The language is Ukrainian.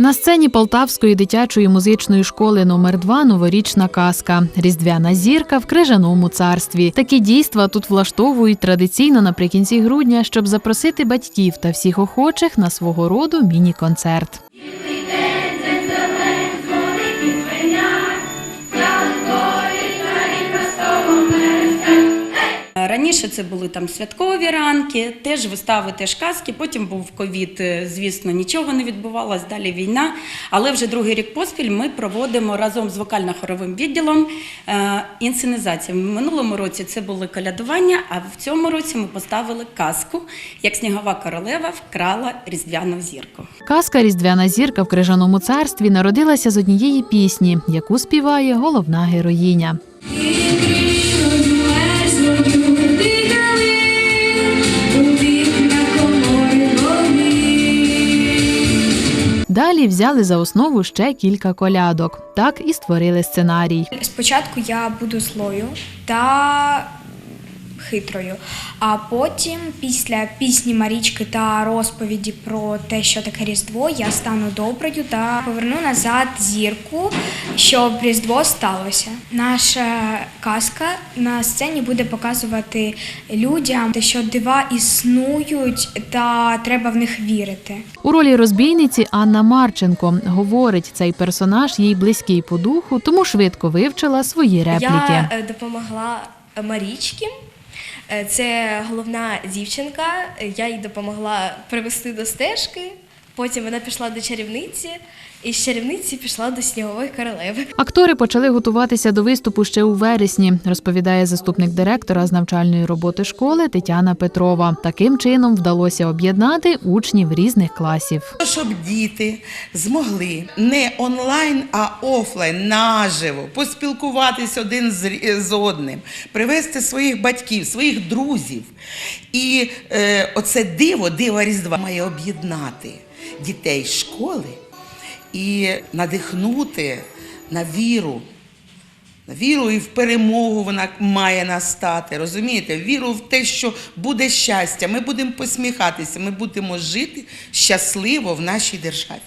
На сцені Полтавської дитячої музичної школи номер 2 новорічна казка Різдвяна зірка в крижаному царстві. Такі дійства тут влаштовують традиційно наприкінці грудня, щоб запросити батьків та всіх охочих на свого роду міні-концерт. Раніше це були там святкові ранки, теж вистави, теж казки. Потім був ковід, е, звісно, нічого не відбувалось, далі війна. Але вже другий рік поспіль ми проводимо разом з вокально-хоровим відділом е, інсценізацію. В минулому році це були колядування, а в цьому році ми поставили казку, як снігова королева вкрала різдвяну зірку. Казка Різдвяна зірка в крижаному царстві народилася з однієї пісні, яку співає головна героїня. Далі взяли за основу ще кілька колядок. Так і створили сценарій. Спочатку я буду злою та хитрою, а потім, після пісні Марічки та розповіді про те, що таке Різдво, я стану доброю та поверну назад зірку, щоб Різдво сталося. Наша казка на сцені буде показувати людям, що дива існують та треба в них вірити. У ролі розбійниці Анна Марченко говорить, цей персонаж їй близький по духу, тому швидко вивчила свої репліки. Я е, допомогла Марічці. Е, Це головна дівчинка. Я їй допомогла привести до стежки. Потім вона пішла до чарівниці, і з чарівниці пішла до снігової королеви. Актори почали готуватися до виступу ще у вересні, розповідає заступник директора з навчальної роботи школи Тетяна Петрова. Таким чином вдалося об'єднати учнів різних класів. Щоб діти змогли не онлайн, а офлайн наживо поспілкуватись один з, одним, привезти своїх батьків, своїх друзів. І е, оце диво, диво Різдва має об'єднати дітей школи і надихнути на віру. На Віру і в перемогу вона має настати. Розумієте? Віру в те, що буде щастя. Ми будемо посміхатися, ми будемо жити щасливо в нашій державі.